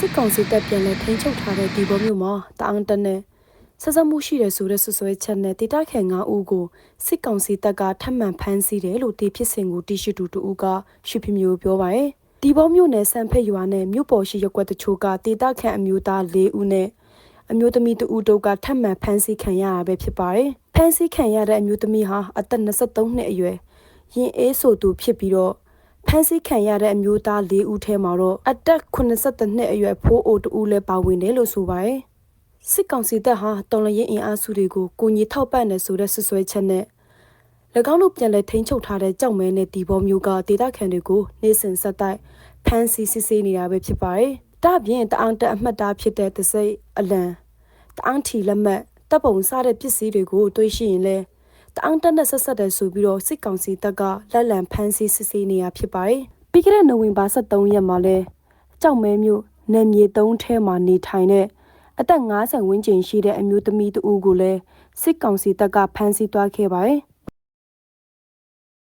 စစ်ကောင်စီတပ်ပြန်လဲထိန်းချုပ်ထားတဲ့ဒီဘောမျိုးမှာတအောင်တက်နဲ့ဆက်စပ်မှုရှိတယ်ဆိုတဲ့ဆွဆွဲချက်နဲ့ဒေတာခန်9ဦးကိုစစ်ကောင်စီတပ်ကထပ်မံဖမ်းဆီးတယ်လို့ဒီဖြစ်စဉ်ကိုတီရှိတူတူဦးကရွှေပြမျိုးပြောပါရယ်ဒီဘောမျိုးနဲ့စံဖက်ရွာနဲ့မြို့ပေါ်ရှိရက်ွက်တချို့ကဒေတာခန်အမျိုးသား၄ဦးနဲ့အမျိုးသမီးတဦးတို့ကထပ်မံဖမ်းဆီးခံရတာပဲဖြစ်ပါတယ်ဖမ်းဆီးခံရတဲ့အမျိုးသမီးဟာအသက်23နှစ်အရွယ်ရင်အေးဆိုသူဖြစ်ပြီးတော့ ဖမ်းဆီးခံရတဲ့အမျိုးသား၄ဦးထဲမှာတော့အသက်82နှစ်အရွယ်ဖိုးအိုတူလည်းပါဝင်တယ်လို့ဆိုပါတယ်။စစ်ကောင်စီတပ်ဟာတော်လရင်အင်အားစုတွေကိုကိုကြီးထောက်ပံ့တယ်ဆိုတဲ့ဆွဆွဲချက်နဲ့၎င်းတို့ပြန်လည်ထိန်းချုပ်ထားတဲ့ကြောက်မဲနဲ့ဒီဘောမျိုးကဒေသခံတွေကိုနေစဉ်ဆက်တိုက်ဖမ်းဆီးစစ်ဆေးနေတာပဲဖြစ်ပါတယ်။ဒါ့အပြင်တအောင်တက်အမှတ်သားဖြစ်တဲ့တစိမ့်အလံတအောင်ထီလက်မှတ်တပ်ပုံစတဲ့ပစ္စည်းတွေကိုတွေးရှိရင်လဲ တအောင်တက်နဲ့ဆက်ဆက်တယ်ဆိုပြီးတော့စစ်ကောင်စီတပ်ကလက်လံဖမ်းဆီးစစ်ဆေးနေတာဖြစ်ပါတယ်။ပြီးခဲ့တဲ့နိုဝင်ဘာ23ရက်မှာလဲကြောက်မဲမျိုးနယ်မြေ3ထဲမှာနေထိုင်တဲ့အသက်50ဝန်းကျင်ရှိတဲ့အမျိုးသမီးတဦးကိုလည်းစစ်ကောင်စီတပ်ကဖမ်းဆီးသွားခဲ့ပါတယ်။